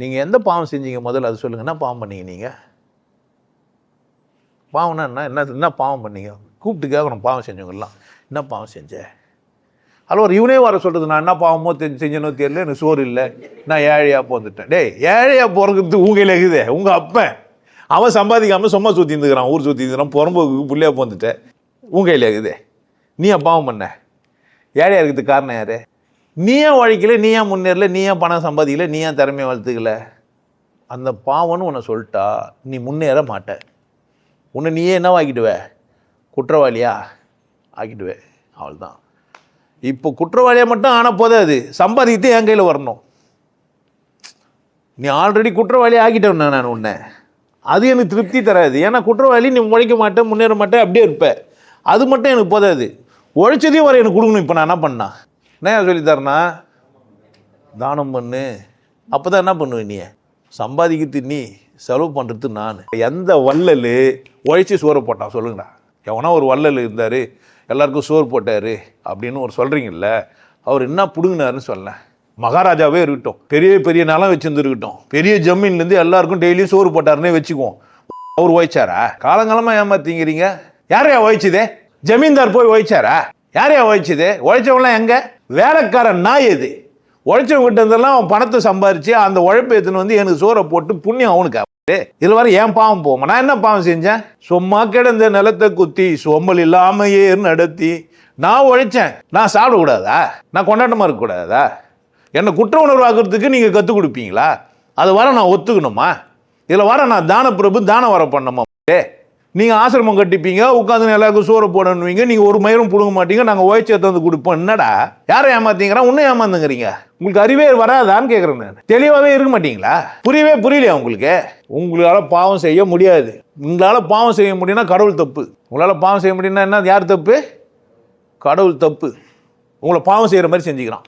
நீங்கள் எந்த பாவம் செஞ்சீங்க? முதல்ல அது சொல்லுங்கள் என்ன பாவம் பண்ணீங்க நீங்கள் பாவம்னா என்ன? என்ன என்ன பாவம் பண்ணீங்க? கூப்பிட்டு கேட்கணும் பாவம் செஞ்சவங்கலாம் என்ன பாவம் செஞ்சேன் அதில் ஒரு இவனே வர சொல்கிறது நான் என்ன பாவமோ தெரிஞ்சு செஞ்சனோ தெரியல எனக்கு சோறு இல்லை. நான் ஏழையாக போந்துட்டேன் டேய் ஏழையாக பிறக்கிறது உங்கள் இருக்குதே. உங்கள் அப்பன். அவன் சம்பாதிக்காமல் சும்மா சுற்றி இருந்துக்கிறான். ஊர் சுற்றி இருந்துக்கிறான். புறம்போக்கு புள்ளையாக போந்துட்டேன் உங்கள் இருக்குதே. நீ ஏன் பாவம் பண்ண? ஏழையாக இருக்கிறதுக்கு காரணம் யார்? நீ ஏன் உழைக்கல நீ ஏன் முன்னேறல நீ ஏன் பணம் சம்பாதிக்கல நீ ஏன் திறமையை வளர்த்துக்கல. அந்த பாவம்னு உன்னை சொல்லிட்டா நீ முன்னேற மாட்ட. உன்னை நீயே என்ன ஆக்கிடுவ? குற்றவாளியா ஆக்கிடுவே. அவள்தான் இப்போ குற்றவாளியாக மட்டும் ஆன அது. சம்பாதிக்கிட்டு என் கையில் வரணும். நீ ஆல்ரெடி குற்றவாளி ஆக்கிட்டேன் நான் உன்னை. அது எனக்கு திருப்தி தராது. ஏன்னா குற்றவாளி நீ உழைக்க மாட்டேன் முன்னேற மாட்டேன் அப்படியே இருப்ப. அது மட்டும் எனக்கு போதாது. உழைச்சதையும் வர எனக்கு கொடுக்கணும். இப்போ நான் என்ன பண்ணா என்ன சொல்லித்தரனா தானம் பண்ணு. அப்போ தான் என்ன பண்ணுவேன் நீ? சம்பாதிக்கிறது நீ செலவு பண்ணுறது நான். எந்த வள்ளல் உழைச்சி சோறு போட்டான் சொல்லுங்கடா. எவனா ஒரு வள்ளல் இருந்தார் எல்லாருக்கும் சோறு போட்டார் அப்படின்னு ஒரு சொல்கிறீங்கல்ல அவர் என்ன பிடுங்கினாருன்னு சொல்லேன். மகாராஜாவே இருக்கட்டும் பெரிய பெரிய நிலம் வச்சுருந்துருக்கட்டும் பெரிய ஜமீன்லேருந்து எல்லாருக்கும் டெய்லியும் சோறு போட்டாருன்னே வச்சுக்குவோம். அவர் உழைச்சாரா? காலங்காலமாக ஏமாத்திங்கிறீங்க. யாரையா உழைச்சதே? ஜமீன்தார் போய் உழைச்சாரா? யாரையா உழைச்சது? உழைச்சவங்களாம் எங்கே? வேலைக்காரன் நாய் எது உழைச்சவங்கிட்ட இருந்தெல்லாம் அவன் பணத்தை சம்பாரித்து அந்த உழைப்பு எடுத்துன்னு வந்து எனக்கு சோறை போட்டு புண்ணியம் அவனுக்கு இதில் வர ஏன் பாவம் போமா நான் என்ன பாவம் செஞ்சேன்? சும்மா கிடந்த நிலத்தை குத்தி சோம்பல் இல்லாமையே நடத்தி நான் உழைச்சேன். நான் சாப்பிடக்கூடாதா? நான் கொண்டாட்டமாக இருக்கக்கூடாதா? என்னை குற்ற உணர்வாக்குறதுக்கு நீங்கள் கற்றுக் கொடுப்பீங்களா? அது வர நான் ஒத்துக்கணுமா? இதில் வர நான் தான பிரபு தான வர பண்ணணுமா? ஏ நீங்கள் ஆசிரமம் கட்டிப்பீங்க உட்காந்து எல்லாருக்கும் சோறு போடணுவீங்க நீங்கள் ஒரு மயிரும் பிடுங்க மாட்டீங்க நாங்கள் ஓய்ச்சியை வந்து கொடுப்போம். என்னடா? யாரை ஏமாத்தீங்கிறா இன்னும் ஏமாந்துங்கிறீங்க. உங்களுக்கு அறிவே வராதான்னு கேட்குறேன் நான். தெளிவாகவே இருக்க மாட்டீங்களா? புரியவே புரியலையா உங்களுக்கு? உங்களால் பாவம் செய்ய முடியாது. உங்களால் பாவம் செய்ய முடியும்னா கடவுள் தப்பு. உங்களால் பாவம் செய்ய முடியும்னா என்ன? யார் தப்பு? கடவுள் தப்பு. உங்களை பாவம் செய்கிற மாதிரி செஞ்சுக்கிறான்.